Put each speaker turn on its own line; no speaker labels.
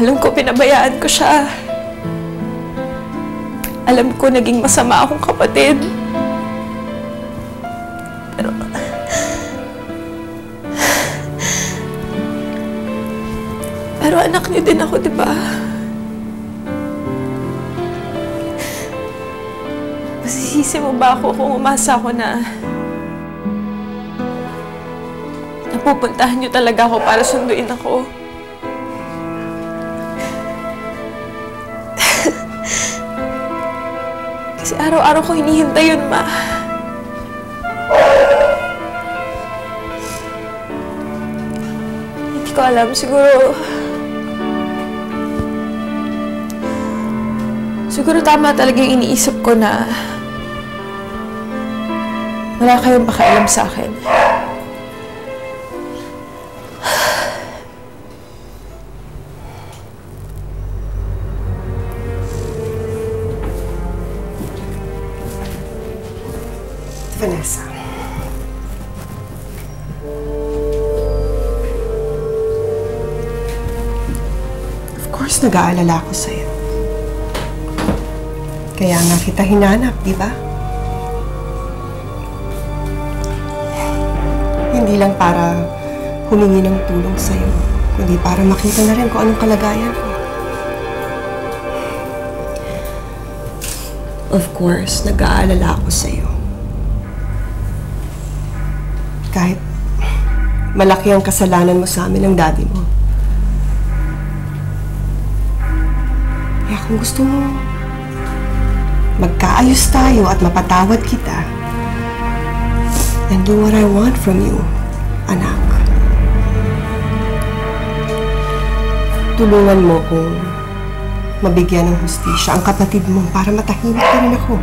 Alam ko, pinabayaan ko siya. Alam ko, naging masama akong kapatid. Pero... Pero anak niyo din ako, di ba? Masisisi mo ba ako kung umasa ako na... Napupuntahan niyo talaga ako para sunduin ako? Kasi araw-araw ko hinihintay yun, ma. Hindi ko alam. Siguro... Siguro tama talaga yung iniisip ko na... Wala kayong pakialam sa akin.
Vanessa. Of course, nag-aalala ako sa'yo. Kaya nga kita hinanap, di ba? Hindi lang para humingi ng tulong sa'yo, kundi para makita na rin kung anong kalagayan ko. Of course, nag-aalala ako sa'yo. Kahit malaki ang kasalanan mo sa amin ng daddy mo. Kaya kung gusto mo magkaayos tayo at mapatawad kita, then do what I want from you, anak. Tulungan mo kung mabigyan ng hustisya ang kapatid mo para matahimik na rin ako.